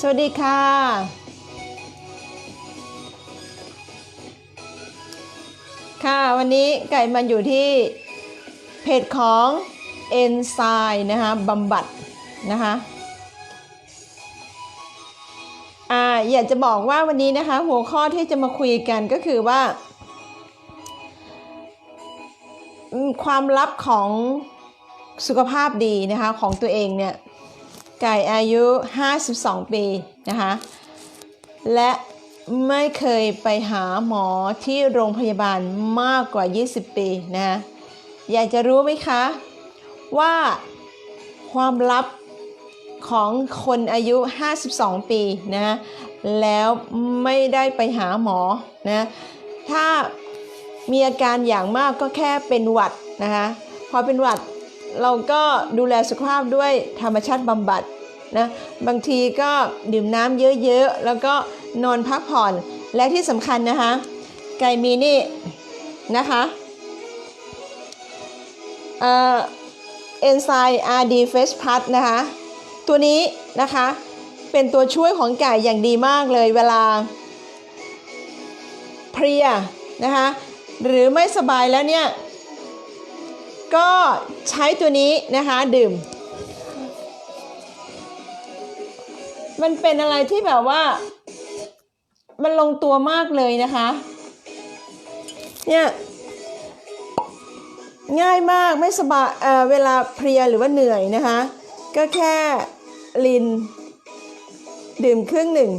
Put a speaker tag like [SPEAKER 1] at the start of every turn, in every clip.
[SPEAKER 1] สวัสดีค่ะ ค่ะวันนี้ไก่มันอยู่ที่เพจของเอนไซม์นะคะบำบัดนะคะอ่าอยากจะบอกว่าวันนี้นะคะ หัวข้อที่จะมาคุยกันก็คือว่า ความลับของสุขภาพดีนะคะของตัวเองเนี่ย ไก่อายุ 52 ปีนะคะ และไม่เคยไปหาหมอที่โรงพยาบาลมากกว่า 20 ปีนะะอยากจะรู้ไหมคะ ว่าความลับของคนอายุ 52 ปีนะแล้วไม่ได้ไปหาหมอนะถ้ามีอาการอย่างมากก็แค่เป็นหวัดนะคะพอเป็นหวัดเราก็ดูแลสุขภาพด้วยธรรมชาติบำบัด นะบางทีก็ดื่มน้ำเยอะๆ แล้วก็นอนพักผ่อนและที่สำคัญนะคะ ไก่มีนี่นะคะเอ่อเอนไซม์ RD Face Plus นะคะ ตัวนี้นะคะเป็นตัวช่วยของไก่อย่างดีมากเลยเวลาเพลียนะคะหรือไม่สบายแล้วเนี่ย ก็ใช้ตัวนี้นะคะดื่ม มันเป็นอะไรที่แบบว่า มันลงตัวมากเลยนะคะ เนี่ยง่ายมากไม่สบายเเวลาเพลียหรือว่าเหนื่อยนะคะ ก็แค่ลิน ดื่มครึ่งหนึ่ง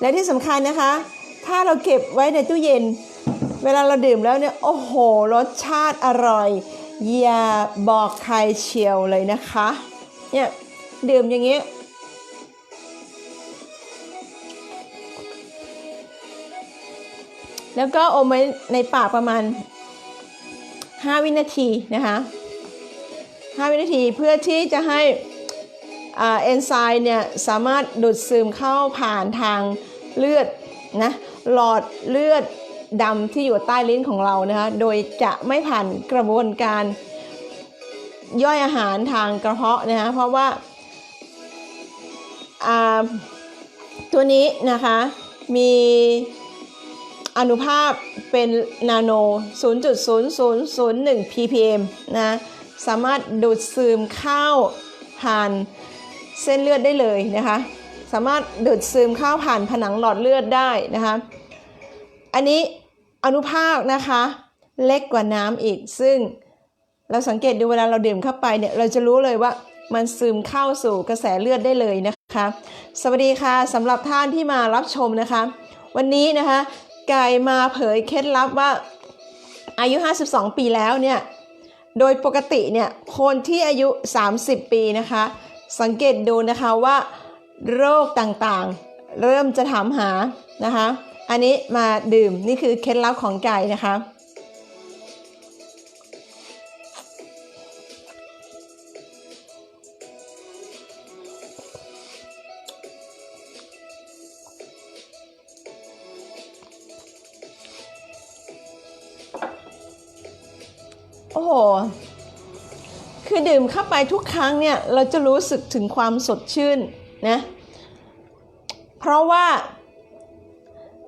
[SPEAKER 1] และที่สำคัญนะคะ ถ้าเราเก็บไว้ในตู้เย็น เวลาเราดื่มแล้วเนี่ย โอ้โห รสชาติอร่อย อย่าบอกใครเชียวเลยนะคะ เนี่ย ดื่มอย่างนี้ แล้วก็อมไว้ในปากประมาณ 5 วินาทีนะคะ5วินาทีเพื่อที่จะให้เอนไซม์เนี่ยสามารถดูดซึมเข้าผ่านทางเลือดนะหลอดเลือดดำที่อยู่ใต้ลิ้นของเรานะคะโดยจะไม่ผ่านกระบวนการย่อยอาหารทางกระเพาะนะคะเพราะว่าอ่าตัวนี้นะคะมี อนุภาพเป็นนาโน 0.0001 ppm นะ สามารถดูดซึมเข้าผ่านเส้นเลือดได้เลยนะคะ สามารถดูดซึมเข้าผ่านผนังหลอดเลือดได้นะคะ อันนี้อนุภาคนะคะเล็กกว่าน้ำอีก ซึ่งเราสังเกตดูเวลาเราดื่มเข้าไปเนี่ย เราจะรู้เลยว่ามันซึมเข้าสู่กระแสเลือดได้เลยนะคะ สวัสดีค่ะสำหรับท่านที่มารับชมนะคะ วันนี้นะคะ กายมาเผยเคล็ดลับว่าอายุ 52 ปีแล้วเนี่ยโดยปกติเนี่ยคนที่อายุ 30 ปีนะคะ สังเกตดูนะคะว่าโรคต่างๆ เริ่มจะถามหานะคะ อันนี้มาดื่มนี่คือเคล็ดลับของไก่นะคะ โอ้โห คือดื่มเข้าไปทุกครั้งเนี่ย เราจะรู้สึกถึงความสดชื่นนะ เพราะว่า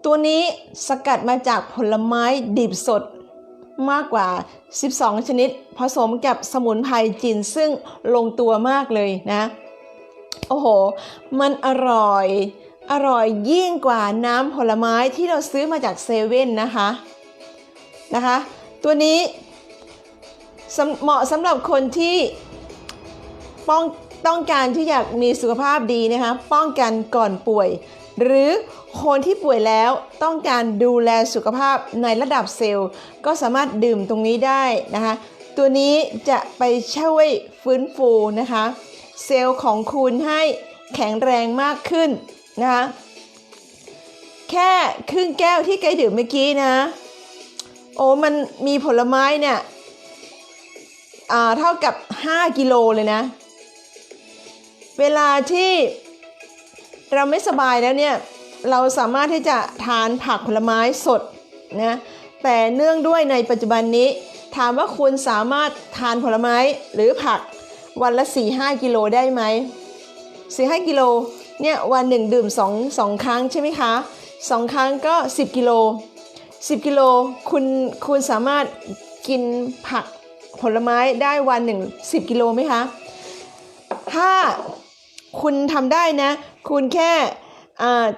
[SPEAKER 1] ตัวนี้สกัดมาจากผลไม้ดิบสดมากกว่า 12 ชนิด ผสมกับสมุนไพรจีนซึ่งลงตัวมากเลยนะ โอ้โห มันอร่อย อร่อยยิ่งกว่าน้ำผลไม้ที่เราซื้อมาจากเซเว่นนะคะ นะคะ ตัวนี้ เหมาะสำหรับคนที่ป้องต้องการที่อยากมีสุขภาพดีนะคะป้องกันก่อนป่วย หรือคนที่ป่วยแล้วต้องการดูแลสุขภาพในระดับเซลล์ ก็สามารถดื่มตรงนี้ได้นะคะตัวนี้จะไปช่วยฟื้นฟูนะคะเซลล์ของคุณให้แข็งแรงมากขึ้นนะคะแค่ครึ่งแก้วที่ไกดื่มเมื่อกี้นะ โอ้มันมีผลไม้เนี่ย เท่ากับ 5 กิโลเลยนะ เวลาที่เราไม่สบายแล้วเนี่ยเราสามารถที่จะทานผักผลไม้สดนะแต่เนื่องด้วยในปัจจุบันนี้ ถามว่าคุณสามารถทานผลไม้หรือผักวันละ 4-5 กิโลได้ไหม4-5 กิโลเนี่ยวันหนึ่งดื่มสองสองครั้งใช่ไหมคะสองครั้งก็ 10 กิโล 10 กิโลคุณคุณสามารถกินผัก ผลไม้ได้วันหนึ่ง10กิโลไหมคะ ถ้าคุณทำได้นะ คุณแค่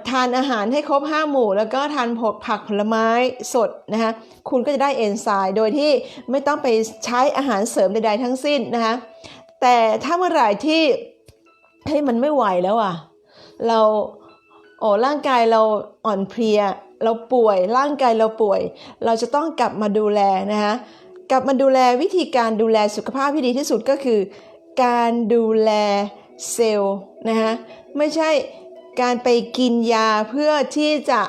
[SPEAKER 1] ทานอาหารให้ครบ 5 หมู่ แล้วก็ทานผลผักผลไม้สดนะคะคุณก็จะได้เอนไซม์โดยที่ไม่ต้องไปใช้อาหารเสริมใดๆทั้งสิ้นนะคะแต่ถ้าเมื่อไหร่ที่เฮ้ยมันไม่ไหวแล้วอะ เราโอ้ร่างกายเราอ่อนเพลีย เราป่วยร่างกายเราป่วย เราจะต้องกลับมาดูแลนะคะ กลับมาดูแลวิธีการดูแลสุขภาพที่ดีที่สุดก็คือ การดูแลเซลล์นะคะไม่ใช่การไปกินยาเพื่อที่จะ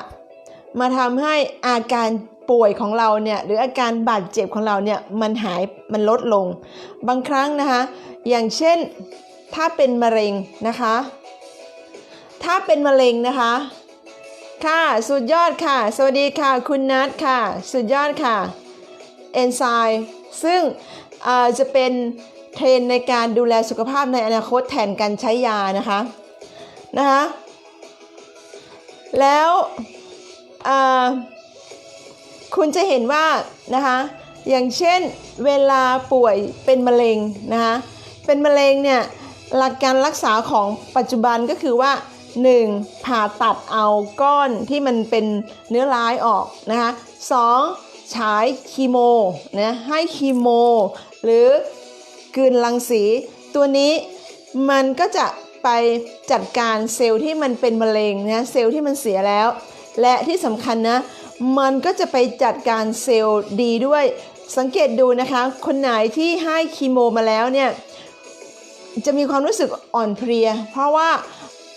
[SPEAKER 1] มาทำให้อาการป่วยของเราเนี่ยหรืออาการบาดเจ็บของเราเนี่ยมันหายมันลดลง บางครั้งนะคะอย่างเช่นถ้าเป็นมะเร็งนะคะ ถ้าเป็นมะเร็งนะคะ ค่ะ สุดยอดค่ะ สวัสดีค่ะ คุณนัทค่ะ สุดยอดค่ะ เอนไซม์ซึ่งจะเป็นเทรนในการดูแลสุขภาพในอนาคตแทนการใช้ยานะคะนะคะแล้วคุณจะเห็นว่านะคะอย่างเช่นเวลาป่วยเป็นมะเร็งนะคะเป็นมะเร็งเนี่ยหลักการรักษาของปัจจุบันก็คือว่า 1. ผ่าตัดเอาก้อนที่มันเป็นเนื้อร้ายออกนะคะ 2. ฉายคีโมนะให้คีโม หรือกลืนรังสี ตัวนี้มันก็จะไปจัดการเซลล์ที่มันเป็นมะเร็งนะเซลล์ที่มันเสียแล้ว และที่สำคัญนะ มันก็จะไปจัดการเซลล์ดีด้วย สังเกตดูนะคะ คนไหนที่ให้คีโมมาแล้วเนี่ยจะมีความรู้สึกอ่อนเพลีย เพราะว่า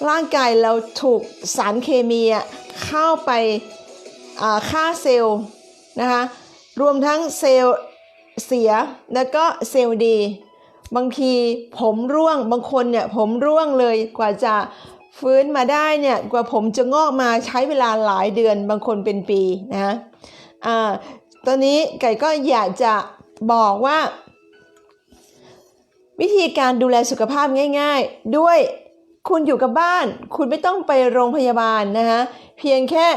[SPEAKER 1] ร่างกายเราถูกสารเคมีเข้าไปฆ่าเซลล์ นะคะรวมทั้งเซลล์เสียแล้วก็เซลล์ดี บางทีผมร่วงบางคนเนี่ยผมร่วงเลยกว่าจะฟื้นมาได้เนี่ยกว่าผมจะงอกมาใช้เวลาหลายเดือนบางคนเป็นปีนะอ่าตอนนี้ไก่ก็อยากจะบอกว่า วิธีการดูแลสุขภาพง่าย ๆ ด้วยคุณอยู่กับบ้าน คุณไม่ต้องไปโรงพยาบาลนะคะเพียงแค่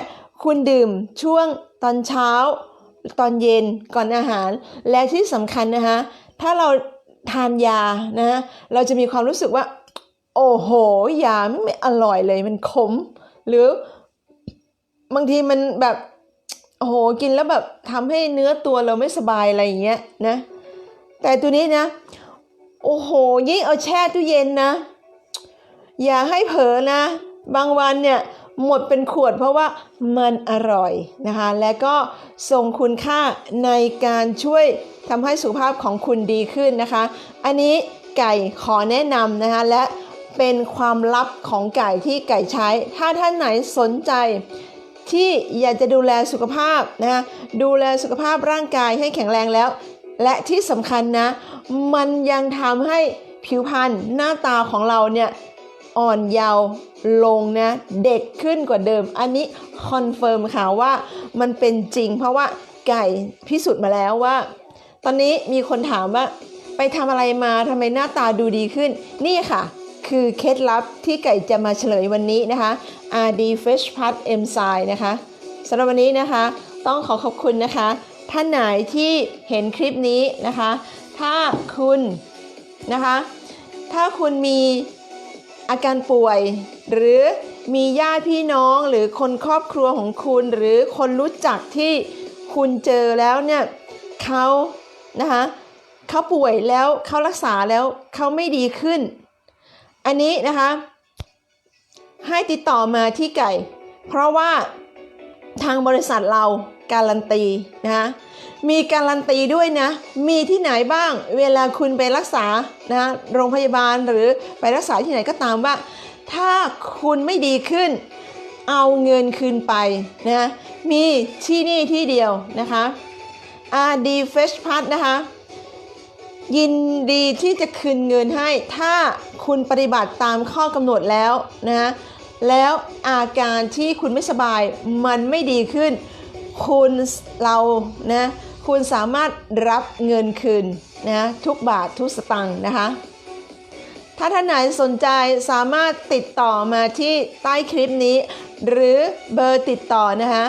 [SPEAKER 1] คุณดื่มช่วงตอนเช้า ตอนเย็นก่อนอาหาร และที่สำคัญนะคะถ้าเราทานยานะเราจะมีความรู้สึกว่า โอ้โหยาไม่อร่อยเลยมันขม หรือบางทีมันแบบโอ้โหกินแล้วแบบทำให้เนื้อตัวเราไม่สบายอะไรอย่างเงี้ยนะแต่ตัวนี้นะ โอ้โหยิ่งเอาแช่ตู้เย็นนะ อย่าให้เผลอนะ บางวันเนี่ย หมดเป็นขวดเพราะว่ามันอร่อยนะคะ และก็ส่งคุณค่าในการช่วยทำให้สุขภาพของคุณดีขึ้นนะคะ อันนี้ไก่ขอแนะนำนะคะและเป็นความลับของไก่ที่ไก่ใช้ ถ้าท่านไหนสนใจที่อยากจะดูแลสุขภาพนะะดูแลสุขภาพร่างกายให้แข็งแรงแล้ว และที่สำคัญนะ มันยังทำให้ผิวพรรณหน้าตาของเราเนี่ย อ่อนเยาว์ลงนะ เด็กขึ้นกว่าเดิม อันนี้คอนเฟิร์มค่ะว่ามันเป็นจริง เพราะว่าไก่พิสูจน์มาแล้วว่า ตอนนี้มีคนถามว่าไปทำอะไรมาทำไมหน้าตาดูดีขึ้น นี่ค่ะคือเคล็ดลับที่ไก่จะมาเฉลยวันนี้นะคะ RD Fresh Plus Enzyme นะคะสำหรับวันนี้นะคะ ต้องขอขอบคุณนะคะ ท่านไหนที่เห็นคลิปนี้นะคะ ถ้าคุณนะคะ ถ้าคุณมี อาการป่วย หรือมีญาติพี่น้องหรือคนครอบครัวของคุณ หรือคนรู้จักที่คุณเจอแล้วเนี่ยเขานะคะเขาป่วยแล้วเขารักษาแล้วเขาไม่ดีขึ้น อันนี้นะคะ ให้ติดต่อมาที่ไก่ เพราะว่า ทางบริษัทเราการันตีนะคะมีการันตีด้วยนะ มีที่ไหนบ้างเวลาคุณไปรักษานะโรงพยาบาลหรือไปรักษาที่ไหนก็ตามว่า ถ้าคุณไม่ดีขึ้น เอาเงินคืนไปนะมีที่นี่ที่เดียวนะคะ RD Fresh Plus นะคะยินดีที่จะคืนเงินให้ถ้าคุณปฏิบัติตามข้อกำหนดแล้วนะ แล้วอาการที่คุณไม่สบายมันไม่ดีขึ้น คุณเรานะคุณสามารถรับเงินคืนนะทุกบาททุกสตังค์นะคะ ถ้าท่านไหนสนใจสามารถติดต่อมาที่ใต้คลิปนี้ หรือเบอร์ติดต่อนะคะ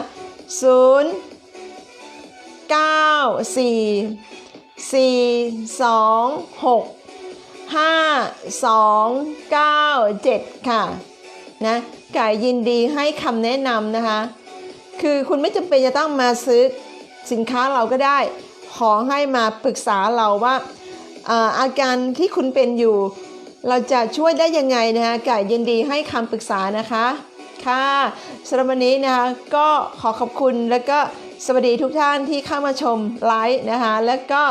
[SPEAKER 1] 0 9 4 4 2 6 5 2 9 7 ค่ะ นะไก่ยินดีให้คำแนะนำนะคะ คือคุณไม่จำเป็นจะต้องมาซื้อสินค้าเราก็ได้ ขอให้มาปรึกษาเราว่าอาการที่คุณเป็นอยู่ เราจะช่วยได้ยังไงนะคะไก่ยินดีให้คำปรึกษานะคะ ค่ะสำหรับวันนี้นะคะก็ขอขอบคุณแล้วก็สวัสดีทุกท่านที่เข้ามาชมไลฟ์นะคะ แล้วก็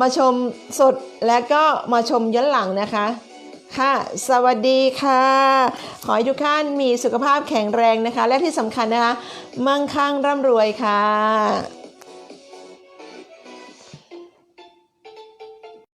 [SPEAKER 1] มาชมสดและก็มาชมย้อนหลังนะคะ ค่ะ สวัสดีค่ะ ขอให้ทุกท่านมีสุขภาพแข็งแรงนะคะ และที่สำคัญนะคะ มั่งคั่งร่ำรวยค่ะ